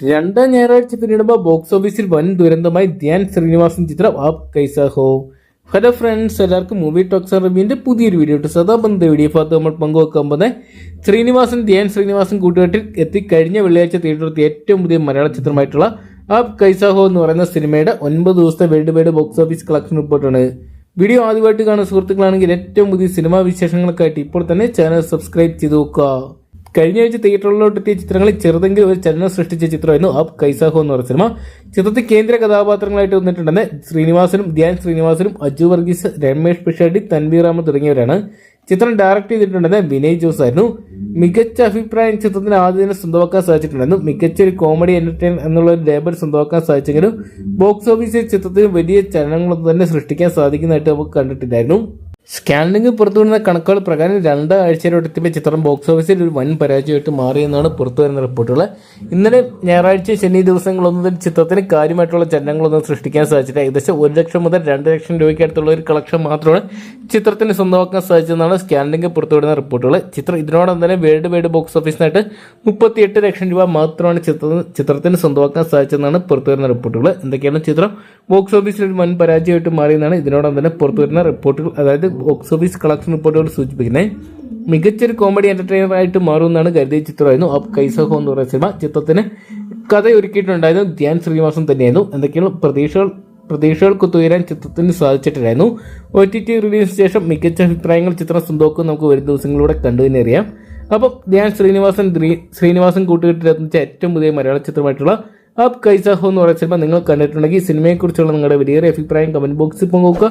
രണ്ടാം ഞായറാഴ്ച പിന്നിടുമ്പോൾ ബോക്സ് ഓഫീസിൽ വൻ ദുരന്തമായി ധ്യാൻ ശ്രീനിവാസൻ ചിത്രം ആപ് കൈസാഹോ ഹലോ ഫ്രണ്ട്സ് എല്ലാവർക്കും മൂവി ടോക്സ് റിവ്യൂവിന്റെ പുതിയൊരു വീഡിയോ ഇട്ട് സദാബന്ധ വീഡിയോ ഭാഗത്ത് നമ്മൾ പങ്കുവെക്കാൻ പോകുന്നത്. ശ്രീനിവാസൻ ധ്യാൻ ശ്രീനിവാസൻ കൂട്ടുകാട്ടിൽ എത്തി കഴിഞ്ഞ വെള്ളിയാഴ്ച തിയേറ്ററിൽ ഏറ്റവും പുതിയ മലയാള ചിത്രമായിട്ടുള്ള ആപ് കൈസാഹോ എന്ന് പറയുന്ന സിനിമയുടെ ഒൻപത് ദിവസത്തെ world wide box office collection റിപ്പോർട്ടാണ് വീഡിയോ ആദ്യമായിട്ട് കാണുന്ന സുഹൃത്തുക്കളാണെങ്കിൽ ഏറ്റവും പുതിയ സിനിമാ വിശേഷങ്ങൾക്കായിട്ട് ഇപ്പോൾ തന്നെ ചാനൽ സബ്സ്ക്രൈബ് ചെയ്ത് നോക്കുക കഴിഞ്ഞ ആഴ്ച തിയേറ്ററിലോട്ട് എത്തിയ ചിത്രങ്ങളിൽ ചെറുതെങ്കിലും ഒരു ചലനം സൃഷ്ടിച്ച ചിത്രമായിരുന്നു അപ് കൈസാഹോ എന്ന് പറയുന്ന സിനിമ. ചിത്രത്തിൽ കേന്ദ്ര കഥാപാത്രങ്ങളായിട്ട് വന്നിട്ടുണ്ടെന്ന് ശ്രീനിവാസനും ധ്യാൻ ശ്രീനിവാസനും അജു വർഗീസ് രമേഷ് പിഷാടി തൻവീർ അഹമ്മദ് തുടങ്ങിയവരാണ്. ചിത്രം ഡയറക്ട് ചെയ്തിട്ടുണ്ടെന്ന് വിനയ് ജോസ് ആയിരുന്നു. മികച്ച അഭിപ്രായം ചിത്രത്തിന് ആദ്യം തന്നെ സ്വന്തമാക്കാൻ സാധിച്ചിട്ടുണ്ടായിരുന്നു. മികച്ച ഒരു കോമഡി എന്റർടൈൻ എന്നുള്ള ഒരു ലേബൽ സ്വന്തമാക്കാൻ സാധിച്ചെങ്കിലും ബോക്സ് ഓഫീസിൽ ചിത്രത്തിന് വലിയ ചലനങ്ങളൊന്നും തന്നെ സൃഷ്ടിക്കാൻ സാധിക്കുന്നതായിട്ട് നമുക്ക് കണ്ടിട്ടില്ലായിരുന്നു സ്കാനിംഗ് പുറത്തുവരുന്ന കണക്കുകൾ പ്രകാരം രണ്ടാഴ്ചയിലോട്ട് എത്തിയപ്പോൾ ചിത്രം ബോക്സ് ഓഫീസിൽ ഒരു വൻ പരാജയമായിട്ട് മാറിയെന്നാണ് പുറത്തുവരുന്ന റിപ്പോർട്ടുകൾ ഇന്നലെ ഞായറാഴ്ച ശനി ദിവസങ്ങളൊന്നും ചിത്രത്തിന് കാര്യമായിട്ടുള്ള ചലനങ്ങളൊന്നും സൃഷ്ടിക്കാൻ സാധിച്ചില്ല. ഏകദേശം ഒരു ലക്ഷം മുതൽ രണ്ട് ലക്ഷം രൂപയ്ക്ക് അടുത്തുള്ള ഒരു കളക്ഷൻ മാത്രമാണ് ചിത്രത്തിന് സ്വന്തമാക്കാൻ സാധിച്ചതെന്നാണ് സ്കാനിംഗ് പുറത്തുവിടുന്ന റിപ്പോർട്ടുകൾ ചിത്രം ഇതിനോടൊപ്പം തന്നെ വേൾഡ് വൈഡ് ബോക്സ് ഓഫീസിനായിട്ട് മുപ്പത്തിയെട്ട് ലക്ഷം രൂപ മാത്രമാണ് ചിത്രത്തിന് ചിത്രത്തിന് സ്വന്തമാക്കാൻ സാധിച്ചതെന്നാണ് പുറത്തുവരുന്ന റിപ്പോർട്ടുകൾ എന്തൊക്കെയാണ് ചിത്രം ബോക്സ് ഓഫീസിൽ ഒരു വൻ പരാജയമായിട്ട് മാറിയെന്നാണ് ഇതിനോടൊപ്പം തന്നെ പുറത്തുവരുന്ന റിപ്പോർട്ടുകൾ അതായത് ബോക്സ് ഓഫീസ് കളക്ഷൻ റിപ്പോർട്ടുകൾ സൂചിപ്പിക്കുന്നത് മികച്ചൊരു കോമഡി എന്റർടൈനർ ആയിട്ട് മാറുമെന്നാണ് കരുതിയ ചിത്രമായിരുന്നു അബ് കൈസഹോ എന്ന് പറയുന്ന സിനിമ. ചിത്രത്തിന് കഥ ഒരുക്കിയിട്ടുണ്ടായിരുന്നു ധ്യാൻ ശ്രീനിവാസൻ തന്നെയായിരുന്നു. എന്തൊക്കെയാണ് പ്രതീക്ഷകൾ? പ്രതീക്ഷകൾക്ക് ഉയരാൻ ചിത്രത്തിന് സാധിച്ചിട്ടില്ലായിരുന്നു. ഒ ടി ടി റിലീസിന് ശേഷം മികച്ച അഭിപ്രായങ്ങൾ ചിത്രം സ്വന്തമാക്കും നമുക്ക് വരും ദിവസങ്ങളിലൂടെ കണ്ടു തന്നെ അറിയാം. അപ്പം ധ്യാൻ ശ്രീനിവാസൻ ശ്രീനിവാസൻ കൂട്ടുകെട്ടിലെത്തിച്ച ഏറ്റവും പുതിയ മലയാള ചിത്രമായിട്ടുള്ള അബ് കൈസാഹോ എന്ന് പറയുന്ന സിനിമ നിങ്ങൾ കണ്ടിട്ടുണ്ടെങ്കിൽ സിനിമയെക്കുറിച്ചുള്ള നിങ്ങളുടെ വലിയൊരു അഭിപ്രായം കമന്റ് ബോക്സിൽ പങ്കുവെക്കുക.